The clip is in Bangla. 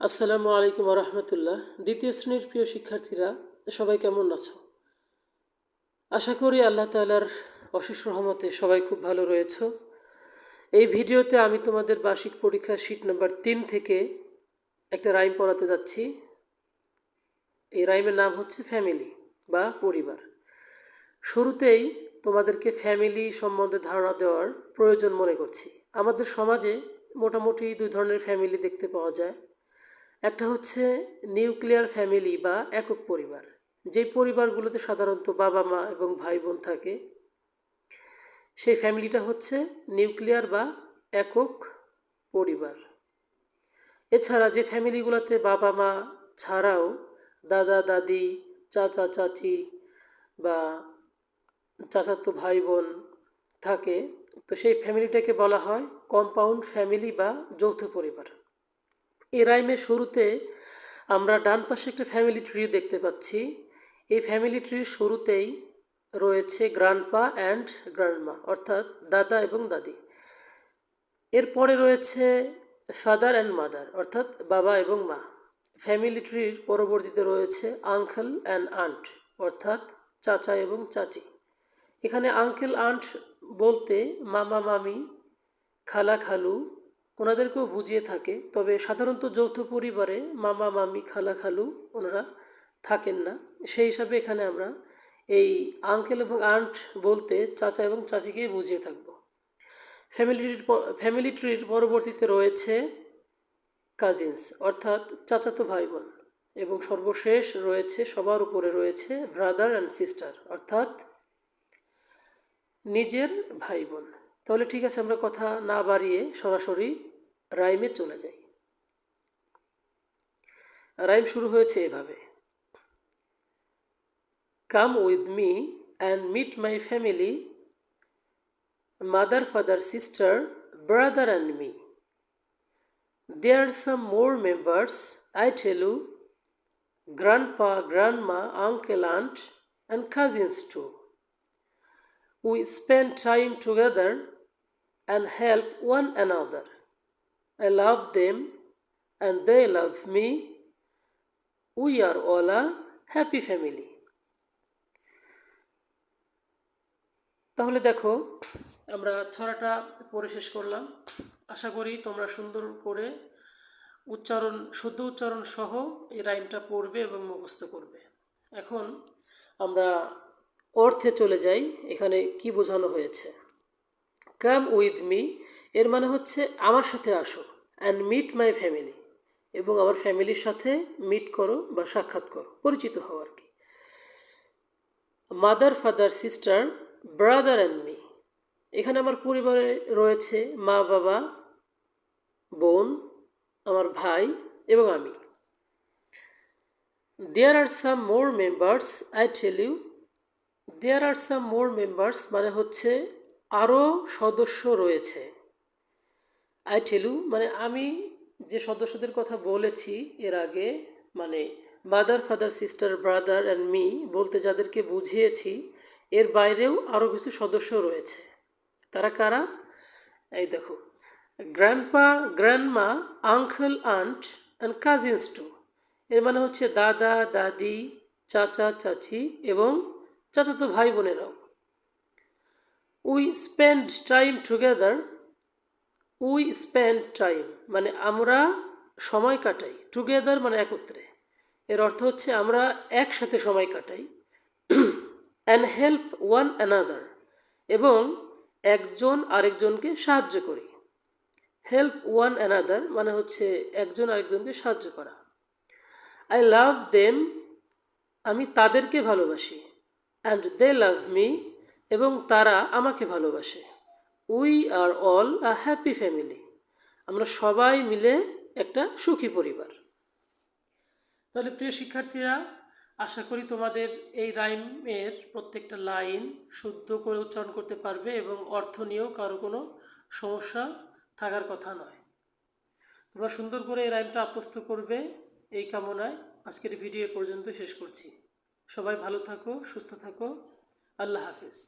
আসসালামু আলাইকুম রহমতুল্লাহ। দ্বিতীয় শ্রেণির প্রিয় শিক্ষার্থীরা, সবাই কেমন আছো? আশা করি আল্লাহ তালার অশেষ রহমতে সবাই খুব ভালো রয়েছ। এই ভিডিওতে আমি তোমাদের বার্ষিক পরীক্ষা শীট নাম্বার তিন থেকে একটা রাইম পড়াতে যাচ্ছি। এই রাইমের নাম হচ্ছে ফ্যামিলি বা পরিবার। শুরুতেই তোমাদেরকে ফ্যামিলি সম্বন্ধে ধারণা দেওয়ার প্রয়োজন মনে করছি। আমাদের সমাজে মোটামুটি দুই ধরনের ফ্যামিলি দেখতে পাওয়া যায়। একটা হচ্ছে নিউক্লিয়ার ফ্যামিলি বা একক পরিবার। যেই পরিবারগুলোতে সাধারণত বাবা, মা এবং ভাই বোন থাকে, সেই ফ্যামিলিটা হচ্ছে নিউক্লিয়ার বা একক পরিবার। এছাড়া যে ফ্যামিলিগুলোতে বাবা, মা ছাড়াও দাদা, দাদি, চাচা, চাচি বা চাচাতো ভাই, বোন থাকে, তো সেই ফ্যামিলিটাকে বলা হয় কম্পাউন্ড ফ্যামিলি বা যৌথ পরিবার। এই রাইমের শুরুতে আমরা ডান পাশে একটা ফ্যামিলি ট্রি দেখতে পাচ্ছি। এই ফ্যামিলি ট্রির শুরুতেই রয়েছে গ্রান্ডপা অ্যান্ড গ্র্যান্ডমা অর্থাৎ দাদা এবং দাদি। এরপরে রয়েছে ফাদার অ্যান্ড মাদার অর্থাৎ বাবা এবং মা। ফ্যামিলি ট্রির পরবর্তীতে রয়েছে আঙ্কেল অ্যান্ড আন্ট অর্থাৎ চাচা এবং চাচি। এখানে আঙ্কেল আন্ট বলতে মামা, মামি, খালা, খালু ওনাদেরকেও বুঝিয়ে থাকে। তবে সাধারণত যৌথ পরিবারে মামা, মামি, খালা, খালু ওনারা থাকেন না। সেই হিসাবে এখানে আমরা এই আঙ্কেল এবং আন্ট বলতে চাচা এবং চাচিকেই বুঝিয়ে থাকব। ফ্যামিলির ফ্যামিলি ট্রির পরবর্তীতে রয়েছে কাজিনস, অর্থাৎ চাচাতো ভাই বোন এবং সর্বশেষ রয়েছে, সবার উপরে রয়েছে ব্রাদার অ্যান্ড সিস্টার, অর্থাৎ নিজের ভাই বোন তাহলে ঠিক আছে, আমরা কথা না বাড়িয়ে সরাসরি রাইমে চলে যাই। রাইম শুরু হয়েছে এভাবে। Come with me and meet my family mother father sister brother and me they are some more members I tell you grandpa grandma uncle aunt and cousins too we spend time together and help one another. I love them, and they love me. We are all a happy family. তাহলে দেখো, আমরা ছড়াটা পড়ে শেষ করলাম আশা করি তোমরা সুন্দর করে উচ্চারণ, শুদ্ধ উচ্চারণ সহ এই রাইমটা পড়বে এবং মুখস্থ করবে এখন আমরা অর্থে চলে যাই, এখানে কি বোঝানো হয়েছে কাম উইথ মি এর মানে হচ্ছে আমার সাথে আসো অ্যান্ড মিট মাই ফ্যামিলি এবং আমার ফ্যামিলির সাথে মিট করো বা সাক্ষাৎ করো, পরিচিত হও আর কি। Mother father sister brother and me এখানে আমার পরিবারে রয়েছে মা, বাবা, বোন, আমার ভাই এবং আমি। There are some more members I tell you there are some more members মানে হচ্ছে আরও সদস্য রয়েছে। আই টেলু মানে আমি যে সদস্যদের কথা বলেছি এর আগে মানে mother father sister brother and me বলতে যাদেরকে বুঝিয়েছি, এর বাইরেও আরও কিছু সদস্য রয়েছে। তারা কারা? এই দেখো grandpa grandma uncle aunt and cousins too এর মানে হচ্ছে দাদা, দাদি, চাচা, চাচি এবং চাচাতো ভাই বোনেরাও we spend time together we spend time মানে আমরা সময় কাটাই। টুগেদার মানে একত্রে। এর অর্থ হচ্ছে আমরা একসাথে সময় কাটাই। অ্যান্ড হেল্প ওয়ান অ্যানাদার এবং একজন আরেকজনকে সাহায্য করি। হেল্প ওয়ান অ্যানাদার মানে হচ্ছে একজন আরেকজনকে সাহায্য করা। আই লাভ দেম আমি তাদেরকে ভালোবাসি। অ্যান্ড দে লাভ মি এবং তারা আমাকে ভালোবাসে। We are all a happy family. আমরা সবাই মিলে একটা সুখী পরিবার। তাহলে প্রিয় শিক্ষার্থীরা, আশা করি তোমাদের এই রাইমের প্রত্যেকটা লাইন শুদ্ধ করে উচ্চারণ করতে পারবে এবং অর্থ নিয়েও কারও কোনো সমস্যা থাকার কথা নয়। তোমরা সুন্দর করে এই রাইমটা আত্মস্থ করবে এই কামনায়। আজকের ভিডিও পর্যন্ত শেষ করছি। সবাই ভালো থাকো, সুস্থ থাকো। আল্লাহ হাফিজ